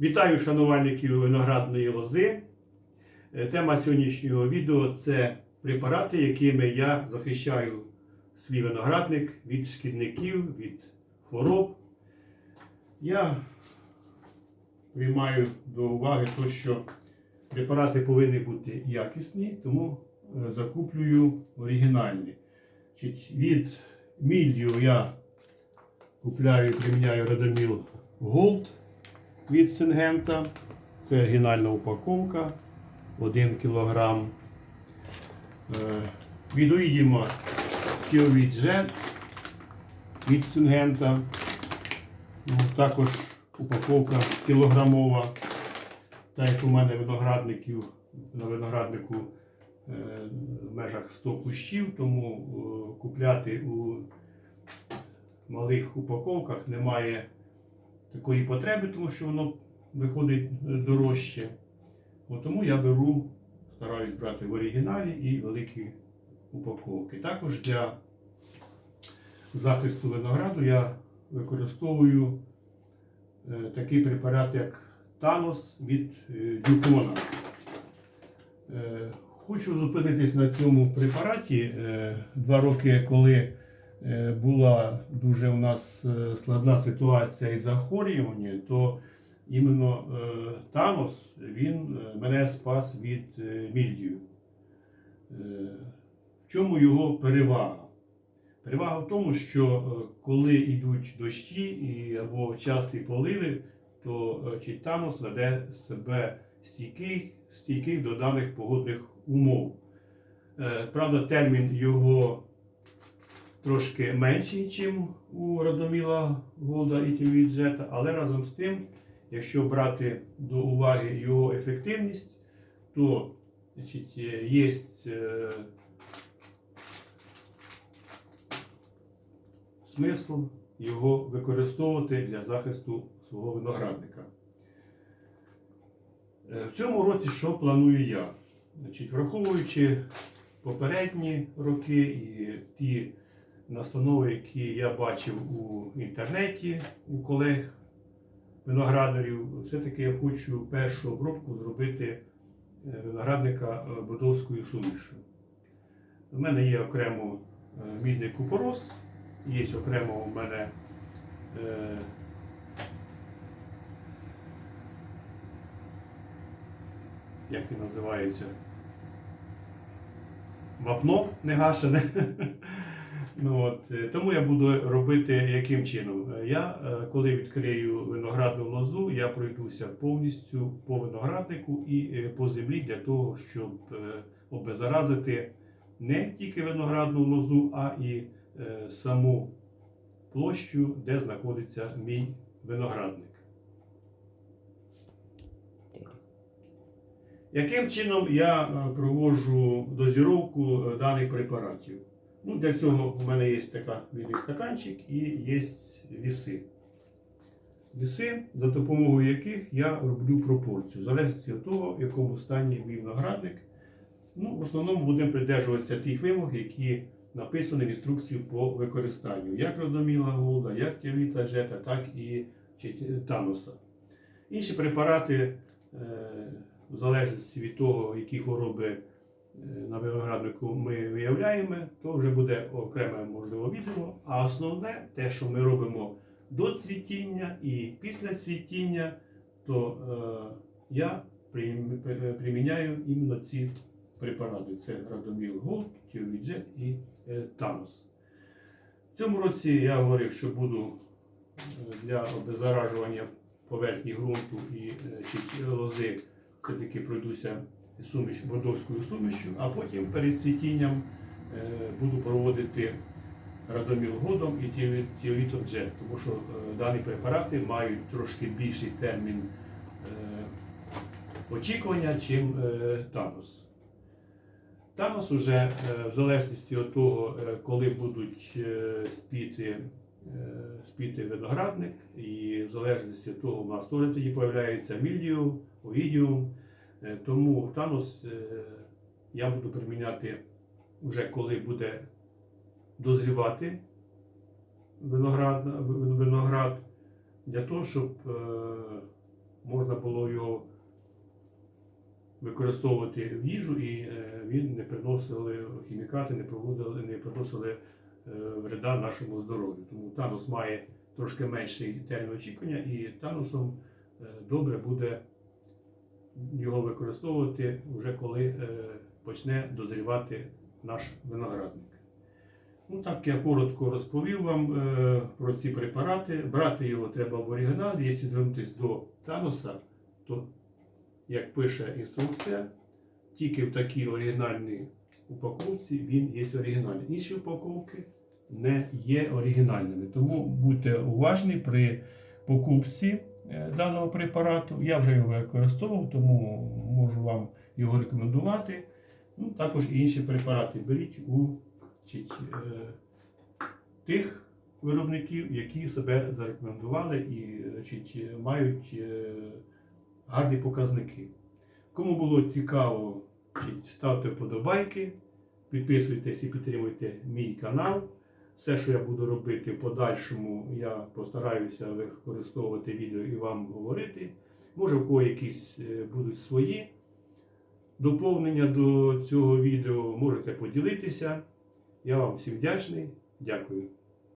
Вітаю шанувальників виноградної лози. Е, Тема сьогоднішнього відео це препарати, якими я захищаю свій виноградник від шкідників, від хвороб. Я приймаю до уваги те, що препарати повинні бути якісні, тому е, закуплюю оригінальні. Від мільдію я купляю і приміняю Радоміл Gold від Сингента. Це оригінальна упаковка 1 кг. Від Уїдіма Тіовід Jet від Сингента. Ну, Також упаковка кілограмова. Так як у мене виноградників на винограднику е, в межах 100 кущів, тому е, купляти у малих упаковках немає такої потреби, тому що воно виходить е, дорожче. От тому я беру, стараюсь брати в оригіналі і великі упаковки. Також для захисту винограду я використовую е, такий препарат, як Танос від е, Дюпона. Е, Хочу зупинитись на цьому препараті. Два роки, коли була дуже у нас е, складна ситуація із захворюванням, то іменно е, Танос він е, мене спас від е, мільдію. Е, В чому його перевага? Перевага в тому, що е, коли йдуть дощі або часті поливи, то е, чи Танос веде себе стійкий, стійкий до даних погодних умов. Е, Правда, термін його трошки менший, ніж у Радоміла Голда і Тівіджета, але разом з тим, якщо брати до уваги його ефективність, то значить, є е, смисл його використовувати для захисту свого виноградника. Е, В цьому році що планую я? Значить, враховуючи попередні роки і ті настанови, які я бачив у інтернеті у колег виноградарів, все-таки я хочу першу обробку зробити е, виноградника е, бодовською сумішю. У мене є окремо е, мідний купорос, є окремо у мене як він називається? Вапно негашене. Ну, от, е, тому я буду робити яким чином. Е, Я, е, коли відкрию виноградну лозу, я пройдуся повністю по винограднику і по землі для того, щоб обеззаразити не тільки виноградну лозу, а і саму площу, де знаходиться мій виноградник. Яким чином я проводжу дозіровку даних препаратів? Ну, для цього у мене є така білий стаканчик і є віси. Віси, за допомогою яких я роблю пропорцію, в залежності від того, в якому стані мій виноградник. Ну, в основному будемо придержуватися тих вимог, які написані в інструкції по використанню, як Родоміла Голда, як Тіовіта Джета, так і Таноса. Інші препарати, е, в залежності від того, які хвороби на винограднику ми виявляємо, то вже буде окреме можливо відео. А основне, те, що ми робимо до цвітіння і після цвітіння, то е, я приміняю іменно ці препарати. Це Радоміл Голд, Тіовіджет і е, Танос. В цьому році я говорив, що буду е, для обеззаражування поверхні ґрунту і е, лози все-таки пройдуся суміш, бордовською сумішю, а потім перед цвітінням е, буду проводити радоміл годом і тіовітом джет, тому що е, дані препарати мають трошки більший термін е, очікування, чим Танос. Танос уже в залежності від того, коли будуть спіти, спіти виноградник, і в залежності від того, у нас теж тоді появляється мільдіум, оїдіум. Е, Тому Танос е, я буду приміняти вже коли буде дозрівати виноград, виноград для того, щоб е, можна використовувати в їжу, і він не приносили хімікати, не проводили, не приносили вреда нашому здоров'ю. Тому танус має трошки менший термін очікування, і танусом добре буде його використовувати вже коли е, почне дозрівати наш виноградник. Ну так я коротко розповів вам е, про ці препарати. Брати його треба в оригіналі. Якщо звернутися до тануса, то, як пише інструкція, тільки в такій оригінальній упаковці він є оригінальний. Інші упаковки не є оригінальними. Тому будьте уважні при покупці даного препарату. Я вже його використовував, тому можу вам його рекомендувати. Ну, також і інші препарати беріть у значить, е, тих виробників, які себе зарекомендували і значить, мають е, гарні показники. Кому було цікаво, значить, ставте вподобайки, підписуйтесь і підтримуйте мій канал. Все, що я буду робити в подальшому, я постараюся використовувати відео і вам говорити. Може, в кого якісь е, будуть свої доповнення до цього відео, можете поділитися. Я вам всім вдячний. Дякую.